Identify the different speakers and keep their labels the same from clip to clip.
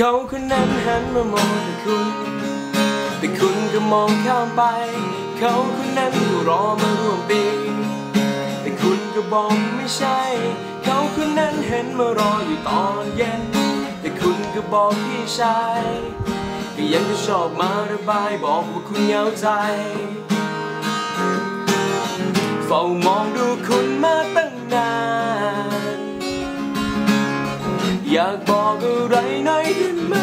Speaker 1: เขาคนนั้นหันมามองแต่คุณ แต่คุณก็มองข้ามไป เขาคนนั้นก็รอมาร่วมปี แต่คุณก็บอกไม่ใช่ เขาคนนั้นเห็นมารออยู่ตอนเย็น แต่คุณก็บอกพี่ชายก็ยังจะชอบมาระบายบอกว่าคุณเหงาใจ เฝ้ามองดูคุณมาต อยากบอกอะไรหน่อยได้ไหม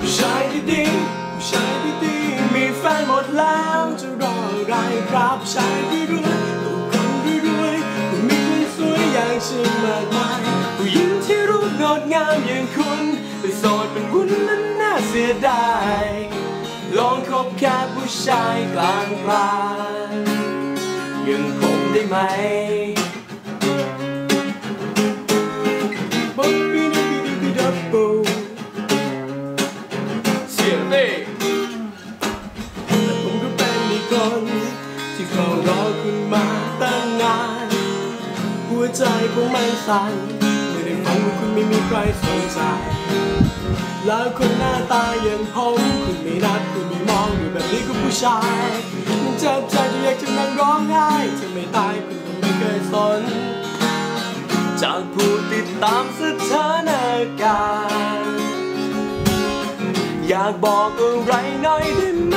Speaker 1: ผู้ชายดีๆผู้ชายดีๆมีแฟนหมดแล้วจะรออะไรครับชายรวยๆลูกคนรวยๆผู้มีคนสวยอย่างฉันมากมายผู้หญิงที่รูปงดงามอย่างคุณแต่โสดเป็นวุ้นนั้นน่าเสียดายลองคบแค่ผู้ชายกลางกลางย่างผมได้ไหม เสียงเต้
Speaker 2: แต่ผมก็เป็นอีกคน ที่เฝ้ารอคุณมาตั้งนาน หัวใจผมมันสั่นไม่ได้ฟังว่าคุณไม่มีใครสนใจ แล้วคนหน้าตาอย่างผมคุณไม่นัดคุณไม่มองอยู่แบบนี้ก็ผู้ชายมันเจ็บใจจนอยากจะนั่งร้องไห้ถ้าไม่ตายคุณก็ไม่เคยสน
Speaker 1: จากผู้ติดตามสถานกากบอกอะไรหน่อยได้ไหม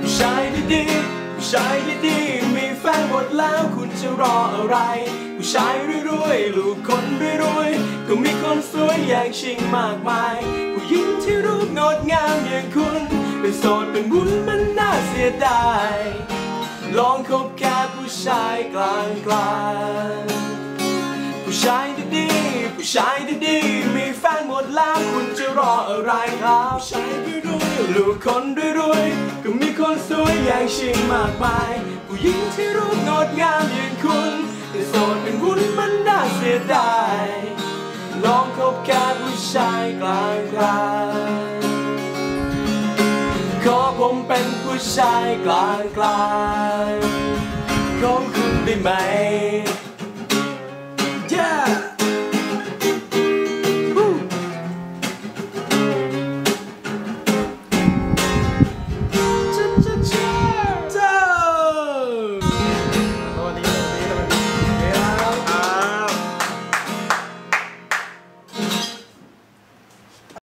Speaker 1: ผู้ชายดีๆผู้ชายดีๆมีแฟนหมดแล้วคุณจะรออะไร ผู้ชายรวยๆลูกคนรวยๆก็มีคนสวยอย่างชิงมากมาย ผู้หญิงที่รูปงดงามอย่างคุณ เป็นโสดเป็นบุญมันน่าเสียดาย ลองคบแค่ผู้ชายกลางกลาง ไรครับ
Speaker 2: ผู้ชายรวย
Speaker 1: ลูกคนรวยๆก็มีคนสวยอย่างชิงมากมาย ผู้หญิงที่รูปงดงามอย่างคุณแต่โสดเป็นวุ้นมันน่าเสียดายลองคบแค่ผู้ชายกลางกลางขอผมเป็นผู้ชายกลางกลางของคุณได้ไหม